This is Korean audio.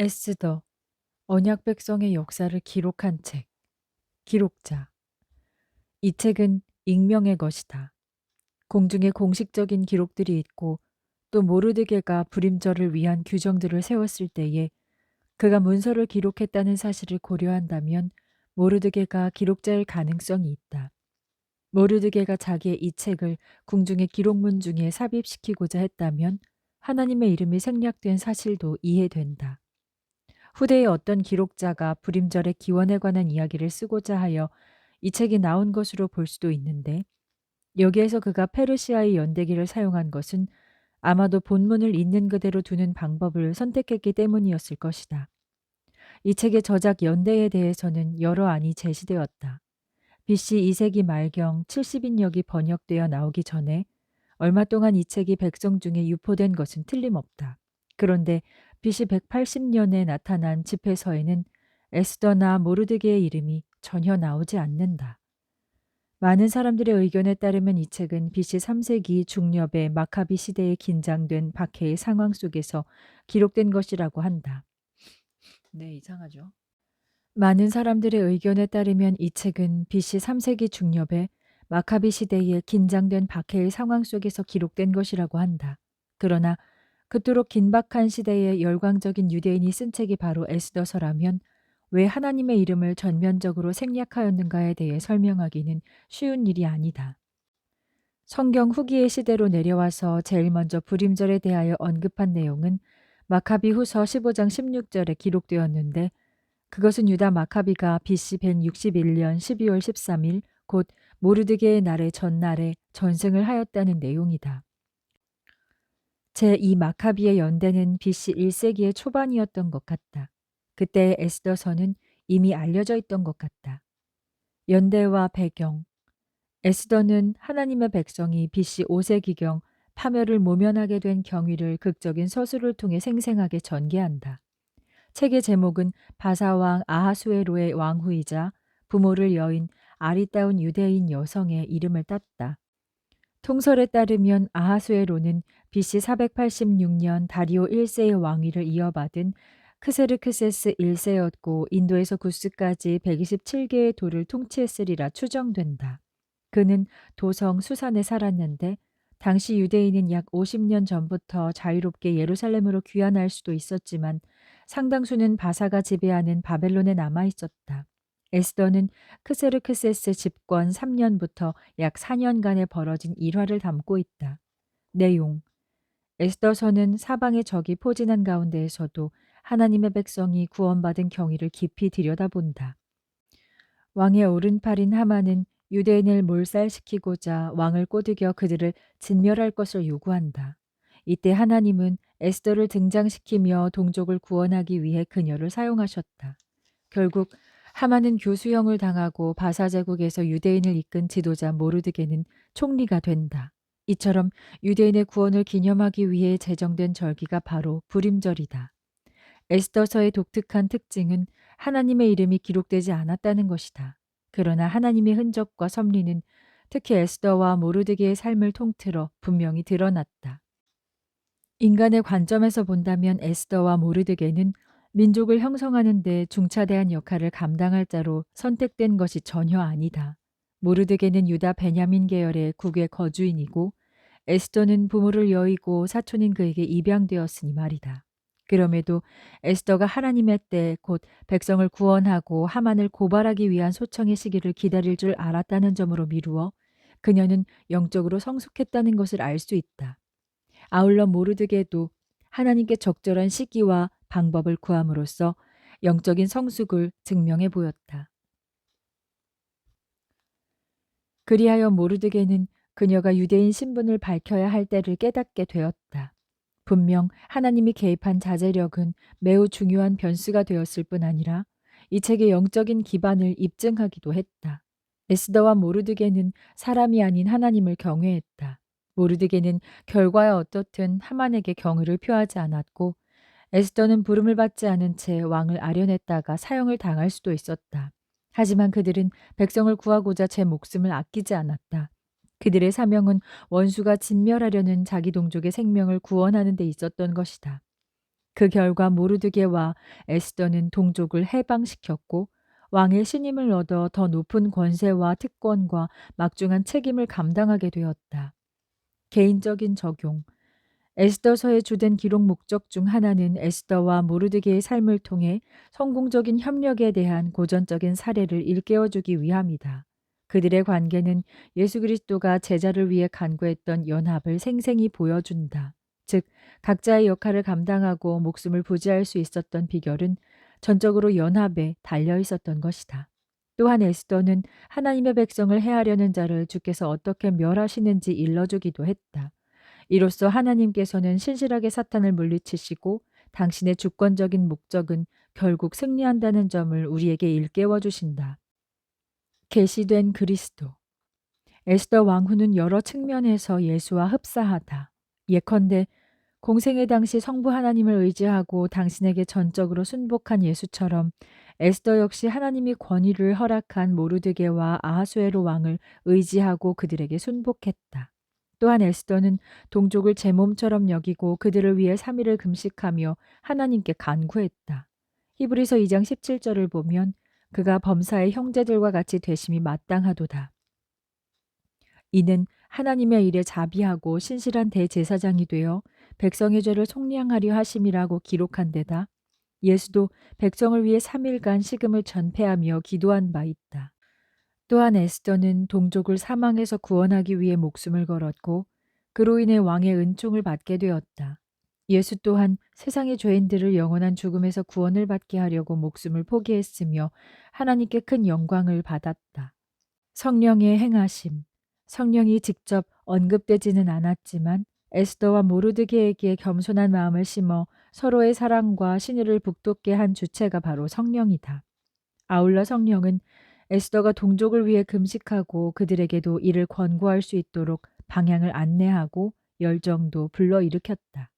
에스더 언약 백성의 역사를 기록한 책 기록자 이 책은 익명의 것이다. 공중에 공식적인 기록들이 있고 또 모르드게가 불임절을 위한 규정들을 세웠을 때에 그가 문서를 기록했다는 사실을 고려한다면 모르드게가 기록자일 가능성이 있다. 모르드게가 자기의 이 책을 궁중의 기록문 중에 삽입시키고자 했다면 하나님의 이름이 생략된 사실도 이해된다. 후대의 어떤 기록자가 불임절의 기원에 관한 이야기를 쓰고자 하여 이 책이 나온 것으로 볼 수도 있는데 여기에서 그가 페르시아의 연대기를 사용한 것은 아마도 본문을 있는 그대로 두는 방법을 선택했기 때문이었을 것이다. 이 책의 저작 연대에 대해서는 여러 안이 제시되었다. BC 2세기 말경 70인역이 번역되어 나오기 전에 얼마 동안 이 책이 백성 중에 유포된 것은 틀림없다. 그런데 BC 180년에 나타난 집회서에는 에스더나 모르드게의 이름이 전혀 나오지 않는다. 많은 사람들의 의견에 따르면 이 책은 BC 3세기 중엽의 마카비 시대에 긴장된 박해의 상황 속에서 기록된 것이라고 한다. 네, 이상하죠. 많은 사람들의 의견에 따르면 이 책은 BC 3세기 중엽에 마카비 시대에 긴장된 박해의 상황 속에서 기록된 것이라고 한다. 그러나 그토록 긴박한 시대에 열광적인 유대인이 쓴 책이 바로 에스더서라면 왜 하나님의 이름을 전면적으로 생략하였는가에 대해 설명하기는 쉬운 일이 아니다. 성경 후기의 시대로 내려와서 제일 먼저 불임절에 대하여 언급한 내용은 마카비 후서 15장 16절에 기록되었는데 그것은 유다 마카비가 BC 161년 12월 13일 곧 모르드게의 날의 전날에 전승을 하였다는 내용이다. 제2 마카비의 연대는 BC 1세기의 초반이었던 것 같다. 그때 에스더서는 이미 알려져 있던 것 같다. 연대와 배경 에스더는 하나님의 백성이 BC 5세기경 파멸을 모면하게 된 경위를 극적인 서술을 통해 생생하게 전개한다. 책의 제목은 바사왕 아하수에로의 왕후이자 부모를 여인 아리따운 유대인 여성의 이름을 땄다. 통설에 따르면 아하수에로는 BC 486년 다리오 1세의 왕위를 이어받은 크세르크세스 1세였고 인도에서 구스까지 127개의 도를 통치했으리라 추정된다. 그는 도성 수산에 살았는데 당시 유대인은 약 50년 전부터 자유롭게 예루살렘으로 귀환할 수도 있었지만 상당수는 바사가 지배하는 바벨론에 남아 있었다. 에스더는 크세르크세스 집권 3년부터 약 4년간에 벌어진 일화를 담고 있다. 내용 에스더서는 사방의 적이 포진한 가운데에서도 하나님의 백성이 구원받은 경위를 깊이 들여다본다. 왕의 오른팔인 하만은 유대인을 몰살시키고자 왕을 꼬드겨 그들을 진멸할 것을 요구한다. 이때 하나님은 에스더를 등장시키며 동족을 구원하기 위해 그녀를 사용하셨다. 결국 하만은 교수형을 당하고 바사 제국에서 유대인을 이끈 지도자 모르드게는 총리가 된다. 이처럼 유대인의 구원을 기념하기 위해 제정된 절기가 바로 불임절이다. 에스더서의 독특한 특징은 하나님의 이름이 기록되지 않았다는 것이다. 그러나 하나님의 흔적과 섭리는 특히 에스더와 모르드게의 삶을 통틀어 분명히 드러났다. 인간의 관점에서 본다면 에스더와 모르드게는 민족을 형성하는 데 중차대한 역할을 감당할 자로 선택된 것이 전혀 아니다. 모르드게는 유다 베냐민 계열의 국외 거주인이고 에스더는 부모를 여의고 사촌인 그에게 입양되었으니 말이다. 그럼에도 에스더가 하나님의 때 곧 백성을 구원하고 하만을 고발하기 위한 소청의 시기를 기다릴 줄 알았다는 점으로 미루어 그녀는 영적으로 성숙했다는 것을 알 수 있다. 아울러 모르드게도 하나님께 적절한 시기와 방법을 구함으로써 영적인 성숙을 증명해 보였다. 그리하여 모르드게는 그녀가 유대인 신분을 밝혀야 할 때를 깨닫게 되었다. 분명 하나님이 개입한 자제력은 매우 중요한 변수가 되었을 뿐 아니라 이 책의 영적인 기반을 입증하기도 했다. 에스더와 모르드게는 사람이 아닌 하나님을 경외했다. 모르드게는 결과야 어떻든 하만에게 경의를 표하지 않았고 에스더는 부름을 받지 않은 채 왕을 아련했다가 사형을 당할 수도 있었다. 하지만 그들은 백성을 구하고자 제 목숨을 아끼지 않았다. 그들의 사명은 원수가 진멸하려는 자기 동족의 생명을 구원하는 데 있었던 것이다. 그 결과 모르드게와 에스더는 동족을 해방시켰고 왕의 신임을 얻어 더 높은 권세와 특권과 막중한 책임을 감당하게 되었다. 개인적인 적용 에스더서의 주된 기록 목적 중 하나는 에스더와 모르드게의 삶을 통해 성공적인 협력에 대한 고전적인 사례를 일깨워주기 위함이다. 그들의 관계는 예수 그리스도가 제자를 위해 간구했던 연합을 생생히 보여준다. 즉, 각자의 역할을 감당하고 목숨을 부지할 수 있었던 비결은 전적으로 연합에 달려 있었던 것이다. 또한 에스더는 하나님의 백성을 해하려는 자를 주께서 어떻게 멸하시는지 일러주기도 했다. 이로써 하나님께서는 신실하게 사탄을 물리치시고 당신의 주권적인 목적은 결국 승리한다는 점을 우리에게 일깨워 주신다. 계시된 그리스도 에스더 왕후는 여러 측면에서 예수와 흡사하다. 예컨대 공생의 당시 성부 하나님을 의지하고 당신에게 전적으로 순복한 예수처럼 에스더 역시 하나님이 권위를 허락한 모르드게와 아하수에로 왕을 의지하고 그들에게 순복했다. 또한 에스더는 동족을 제 몸처럼 여기고 그들을 위해 3일을 금식하며 하나님께 간구했다. 히브리서 2장 17절을 보면 그가 범사의 형제들과 같이 되심이 마땅하도다. 이는 하나님의 일에 자비하고 신실한 대제사장이 되어 백성의 죄를 속량하려 하심이라고 기록한 데다 예수도 백성을 위해 3일간 식음을 전폐하며 기도한 바 있다. 또한 에스더는 동족을 사망에서 구원하기 위해 목숨을 걸었고 그로 인해 왕의 은총을 받게 되었다. 예수 또한 세상의 죄인들을 영원한 죽음에서 구원을 받게 하려고 목숨을 포기했으며 하나님께 큰 영광을 받았다. 성령의 행하심 성령이 직접 언급되지는 않았지만 에스더와 모르드게에게 겸손한 마음을 심어 서로의 사랑과 신의를 북돋게 한 주체가 바로 성령이다. 아울러 성령은 에스더가 동족을 위해 금식하고 그들에게도 이를 권고할 수 있도록 방향을 안내하고 열정도 불러일으켰다.